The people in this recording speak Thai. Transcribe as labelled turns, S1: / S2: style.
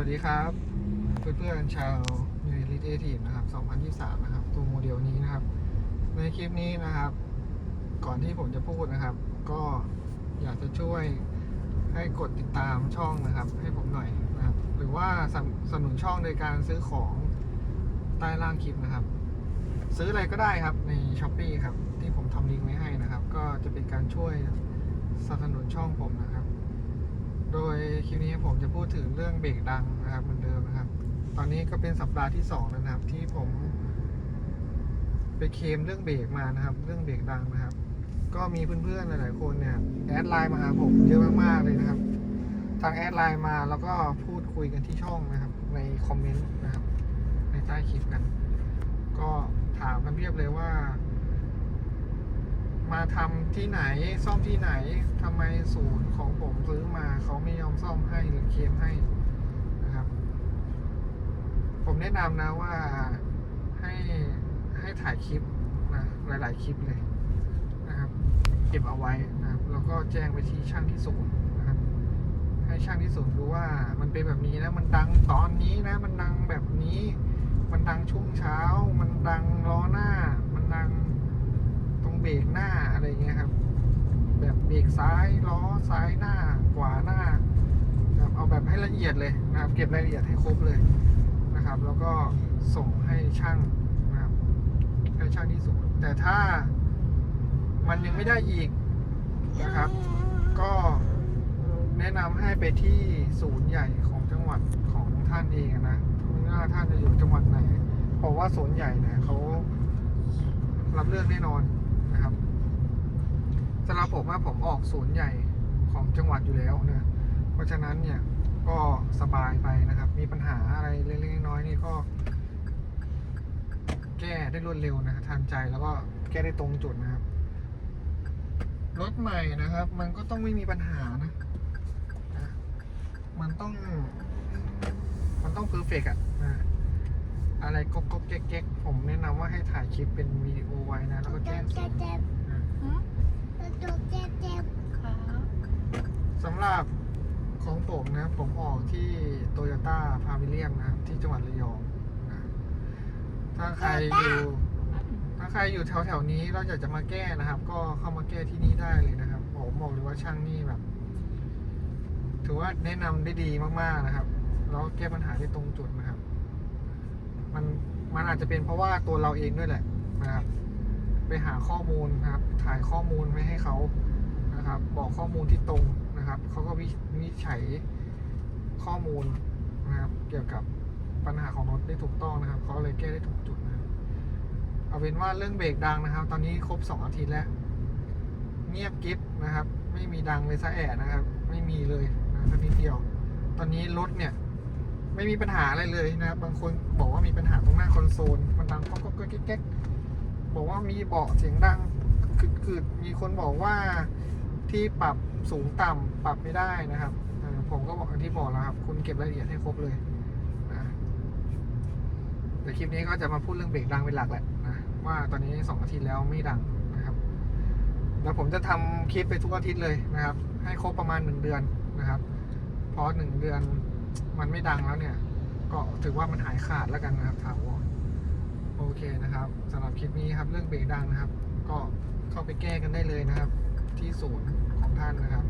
S1: วัสดีครับ เพื่อนๆชาวยูนิลิเอทีนะครับ 2023 นะครับ ตัวโมเดลนี้นะครับ ในคลิปนี้นะครับ ก่อนที่ผมจะพูดนะครับ ก็อยากจะช่วยให้กดติดตามช่องนะครับ ให้ผมหน่อยนะครับ หรือว่าสนับสนุนช่องโดยการซื้อของใต้ล่างคลิปนะครับ ซื้ออะไรก็ได้ครับใน s h อ p e e ครับ ที่ผมทำลิงก์ไว้ให้นะครับ ก็จะเป็นการช่วยสนับสนุนช่องผมนะครับ โดยคลิปนี้ผมจะพูดถึงเรื่องเบรกดังนะครับเหมือนเดิมนะครับ ตอนนี้ก็เป็นสัปดาห์ที่สองแล้วนะครับ ที่ผม ไปเคมเรื่องเบรกมานะครับ เรื่องเบรกดังนะครับ ก็มีเพื่อนๆหลายๆคนเนี่ยแอดไลน์มาหาผมเยอะมากๆเลยนะครับ ทางแอดไลน์มาแล้วก็พูดคุยกันที่ช่องนะครับ ในคอมเมนต์นะครับ ในใต้คลิปกัน ก็ถามกันเรียบเลยว่า มาทำที่ไหนซ่อมที่ไหนทำไมศูนย์ของผมซื้อมาเขาไม่ยอมซ่อมให้หรือเคลมให้นะครับ ผมแนะนำนะว่าให้ให้ถ่ายคลิปนะหลาย ๆ คลิปเลยนะครับเก็บเอาไว้นะครับแล้วก็แจ้งไปที่ช่างที่ศูนย์นะครับให้ช่างที่ศูนย์รู้ว่ามันเป็นแบบนี้นะมันดังตอนนี้นะ มันดังแบบนี้ มันดังช่วงเช้า มันดังล้อหน้า มันดัง ตรงเบรกหน้าอะไร เงี้ยครับ แบบเบรกซ้ายล้อซ้ายหน้าขวาหน้านะครับเอาแบบให้ละเอียดเลยนะครับ เก็บรายละเอียดให้ครบเลยนะครับ แล้วก็ส่งให้ช่างนะครับให้ช่างที่สุดแต่ถ้ามันยังไม่ได้อีกนะครับ ก็แนะนำให้ไปที่ศูนย์ใหญ่ของจังหวัดของท่านเองนะไม่ว่าท่านจะอยู่จังหวัดไหนเพราะว่าศูนย์ใหญ่เนี่ยเขารับเรื่องแน่นอนนะครับ สำหรับผมว่าผมออกศูนย์ใหญ่ของจังหวัดอยู่แล้วนะเพราะฉะนั้นเนี่ยก็สบายไปนะครับ มีปัญหาอะไรเล็กๆน้อยๆนี่ก็ แก้ได้รวดเร็วนะครับทันใจแล้วก็แก้ได้ตรงจุดนะครับรถใหม่นะครับ มันก็ต้องไม่มีปัญหานะมันต้อง มันต้องเพอร์เฟกอะนะอะไรก็ก็แก๊กๆผมแนะนำว่าให้ถ่ายคลิปเป็นวิดีโอไว้นะ แล้วก็แจ้งศูนย์นะ สำหรับของผมนะผมออกที่โตโยต้าพาวิเลียมนะครับที่จังหวัดระยองนะถ้าใครอยู่ ถ้าใครอยู่แถวแถวๆนี้เราอยากจะมาแก้นะครับ ก็เข้ามาแก้ที่นี่ได้เลยนะครับผมบอกเลยว่าช่างนี่แบบ ถือว่าแนะนำได้ดีมากๆนะครับแล้วแก้ปัญหาได้ตรงจุดนะครับ มันมันอาจจะเป็นเพราะว่าตัวเราเองด้วยแหละนะครับ ไปหาข้อมูลนะครับ ถ่ายข้อมูลไว้ให้เขานะครับ บอกข้อมูลที่ตรง นะครับเขาก็วินิจฉัยข้อมูลนะครับ เกี่ยวกับปัญหาของรถได้ถูกต้องนะครับเขาเลยแก้ได้ถูกจุดนะครับเอาเป็นว่าเรื่องเบรกดังนะครับ ตอนนี้ครบสองอาทิตย์แล้ว เงียบกิฟนะครับ ไม่มีดังเลยซะแอะนะครับ ไม่มีเลยนะสักนิดเดียว ตอนนี้รถเนี่ย ไม่มีปัญหาอะไรเลยนะครับ บางคนบอกว่ามีปัญหาตรงหน้าคอนโซลมันดังก็ก็ก็แก๊กบอกว่ามีเบาะเสียงดังคือๆมีคนบอกว่า ที่ปรับสูงต่ำปรับไม่ได้นะครับผมก็บอกที่บอกแล้วครับ คุณเก็บรายละเอียดให้ครบเลยนะแต่คลิปนี้ก็จะมาพูดเรื่องเบรกดังเป็นหลักแหละนะว่าตอนนี้สองอาทิตย์แล้วไม่ดังนะครับแล้วผมจะทำคลิปไปทุกอาทิตย์เลยนะครับ ให้ครบประมาณหนึ่งเดือนนะครับเพราะหนึ่งเดือนมันไม่ดังแล้วเนี่ย ก็ถือว่ามันหายขาดแล้วกันนะครับถาวรโอเคนะครับสำหรับคลิปนี้ครับเรื่องเบรกดังนะครับ ก็เข้าไปแก้กันได้เลยนะครับ ที่ศูนย์ของท่านนะครับ